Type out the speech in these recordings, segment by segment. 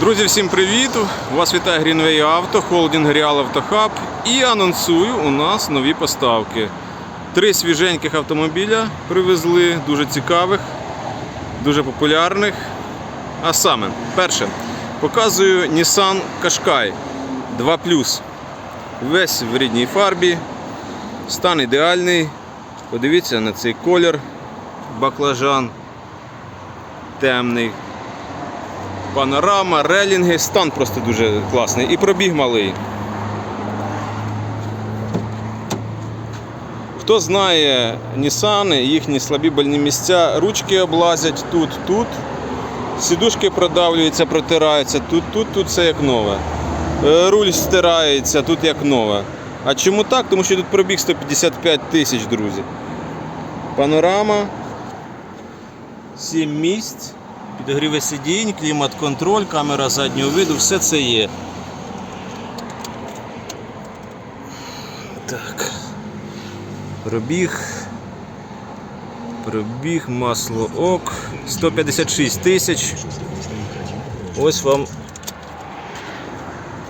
Друзі, всім привіт! Вас вітає Greenway Auto, холдинг Real Автохаб і анонсую у нас нові поставки. Три свіженьких автомобіля привезли, дуже цікавих, дуже популярних. А саме, перше, показую Nissan Qashqai 2 Весь в рідній фарбі, стан ідеальний. Подивіться на цей колір, баклажан темний. Панорама, релінги, стан просто дуже класний і пробіг малий. Хто знає Нісани, їхні слабі больні місця, ручки облазять тут, тут. Сідушки продавлюються, протираються, тут, тут, тут все як нове. Е, Руль стирається, тут як нове. А чому так? Тому що тут пробіг 155 тисяч, друзі. Панорама. 7 місць. Підогріви сидінь, клімат-контроль, камера заднього виду, все це є. Так. Пробіг. Пробіг, масло ок. 156 тисяч. Ось вам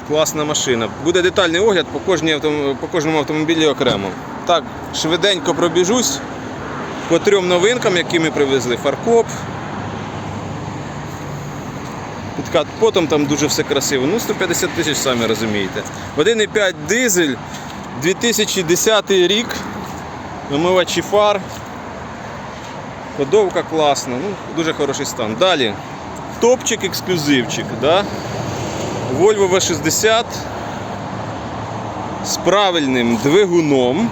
класна машина. Буде детальний огляд по, кожній по кожному автомобілі окремо. Так, швиденько пробіжусь по трьом новинкам, які ми привезли. Фаркоп, під капотом там дуже все красиво. Ну, 150 тисяч, самі розумієте. 1,5 дизель, 2010 рік, вимивачі фар. Ходовка класна, ну, дуже хороший стан. Далі. Топчик, ексклюзивчик. Да? Volvo V60 з правильним двигуном.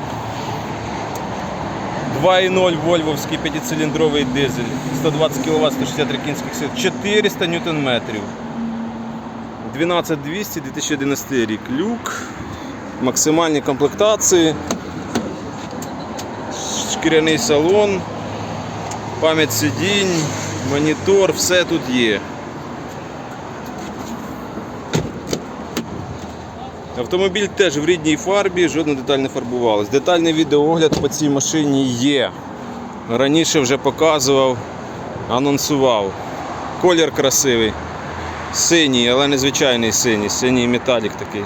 2.0 вольвовський п'ятициліндровий дизель, 120 кВт, 163 кінських сил, 400 Нм. 12200 2011 рік. Люк, максимальні комплектації, шкіряний салон, пам'ять сидінь, монітор, все тут є. Автомобіль теж в рідній фарбі, жодна деталь не фарбувалась. Детальний відеоогляд по цій машині є. Раніше вже показував, анонсував. Колір красивий. Синій, але не звичайний синій, синій металік такий.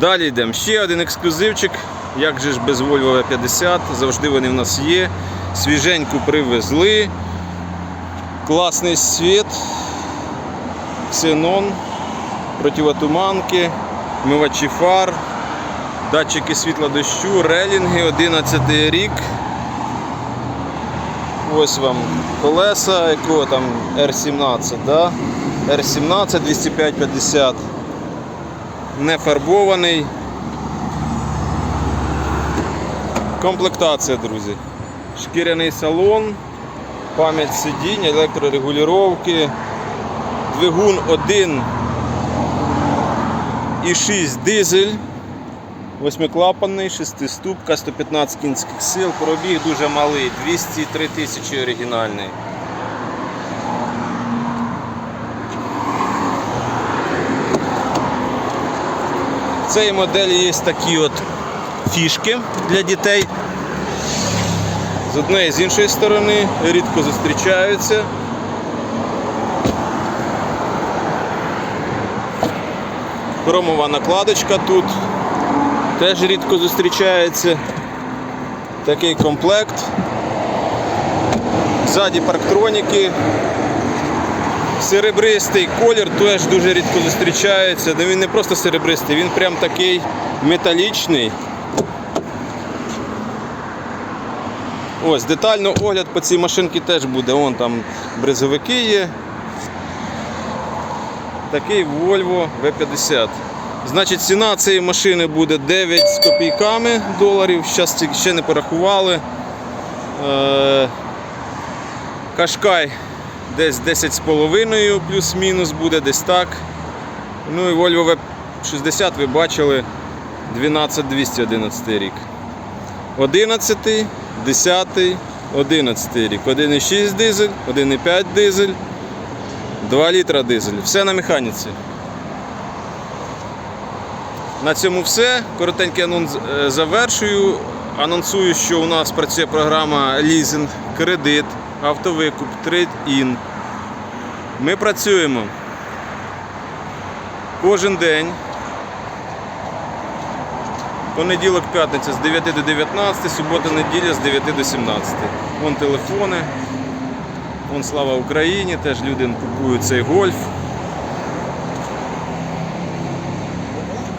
Далі йдемо. Ще один ексклюзивчик. Як же ж без Volvo V50, завжди вони в нас є. Свіженьку привезли. Класний світ. Ксенон, противотуманки, вмивачі фар, датчики світла дощу, релінги, 11 рік. Ось вам колеса, якого там R17, да? R17 205-50. Не фарбований. Комплектація, друзі. Шкіряний салон, пам'ять сидінь, електрорегулювання, двигун 1 і 6 дизель. Восьмиклапанний, шестиступка, 115 кінських сил, пробіг дуже малий, 203 тисячі оригінальний. В цій моделі є такі от фішки для дітей. З однієї з іншої сторони рідко зустрічаються. Хромова накладочка тут теж рідко зустрічається. Такий комплект. Ззаді парктроніки. Серебристий колір теж дуже рідко зустрічається. Да він не просто серебристий, він прям такий металічний. Ось, детально огляд по цій машинці теж буде. Вон там бризовики є. Такий Volvo V50. Значить, ціна цієї машини буде 9 з копійками доларів. Зараз ще не порахували. Е, Кашкай десь 10,5 плюс-мінус буде десь так. Ну і Volvo V60 ви бачили 12211 рік. 11, 10, 11 рік. 1,6 дизель, 1,5 дизель. 2 літра дизель. Все на механіці. На цьому все. Коротенький анонс е, завершую. Анонсую, що у нас працює програма лізинг, кредит, автовикуп, трейд-ін. Ми працюємо. Кожен день. Понеділок, п'ятниця з 9 до 19, субота, неділя з 9 до 17. Вон телефони. Вон слава Україні, теж люди купують цей гольф.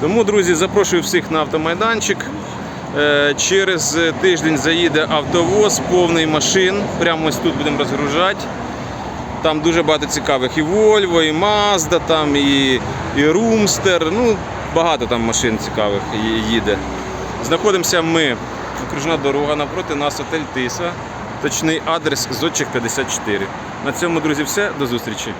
Тому, друзі, запрошую всіх на автомайданчик. Е, Через тиждень заїде автовоз, повний машин. Прямо ось тут будемо розгружати. Там дуже багато цікавих. І Volvo, і Mazda, там, і, і Roomster. Ну, багато там машин цікавих їде. Знаходимося ми. Окружна дорога, напроти нас отель Тиса. Точний адрес Зодчих 54. На цьому, друзі, все. До зустрічі.